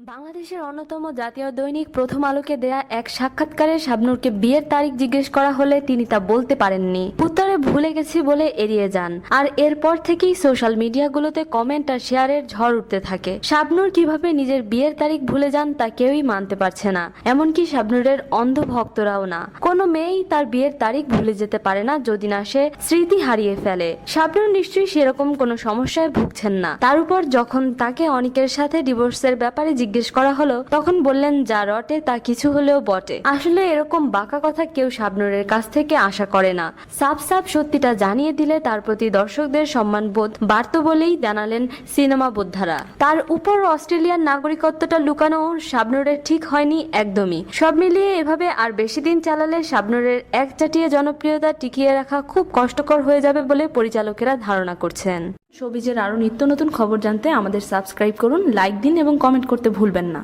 বাংলাদেশের অন্যতম জাতীয় দৈনিক প্রথম আলোকে দেয়া এক সাক্ষাৎকারে শাবনুরকে বিয়ের তারিখ জিজ্ঞেস করা হলে তিনি তা বলতে পারেননি। উত্তরে ভুলে গেছি বলে এড়িয়ে যান। আর এরপর থেকেই সোশ্যাল মিডিয়াগুলোতে কমেন্ট আর শেয়ারের ঝড় উঠতে থাকে। শাবনুর কীভাবে নিজের বিয়ের তারিখ ভুলে যান তা কেউই মানতে পারছে না। এমনকি শাবনুরের অন্ধ ভক্তরাও না। কোনো মেয়েই তার বিয়ের তারিখ ভুলে যেতে পারে না যদি না সে স্মৃতি হারিয়ে ফেলে। শাবনুর নিশ্চয়ই সেরকম কোনো সমস্যায় ভুগছেন না। তার উপর যখন তাকে অনেকের সাথে ডিভোর্সের ব্যাপারে জিজ্ঞেস করা হলো, তখন বললেন, যা রটে, তা কিছু হলেও বটে। আসলে এরকম বাঁকা কথা কেউ শাবনুরের কাছ থেকে আশা করে না। সাফ সাফ সত্যিটা জানিয়ে দিলে তার প্রতি দর্শকদের সম্মান বোধ বাড়ত বলেই জানালেন সিনেমা বোদ্ধারা। তার উপর অস্ট্রেলিয়ার নাগরিকত্বটা লুকানো শাবনুরের ঠিক হয়নি একদমই। সব মিলিয়ে এভাবে আর বেশি দিন চালালে শাবনুরের এক চাটিয়ে জনপ্রিয়তা টিকিয়ে রাখা খুব কষ্টকর হয়ে যাবে বলে পরিচালকেরা ধারণা করছেন। সবিজের আরও নিত্য নতুন খবর জানতে আমাদের সাবস্ক্রাইব করুন, লাইক দিন এবং কমেন্ট করতে ভুলবেন না।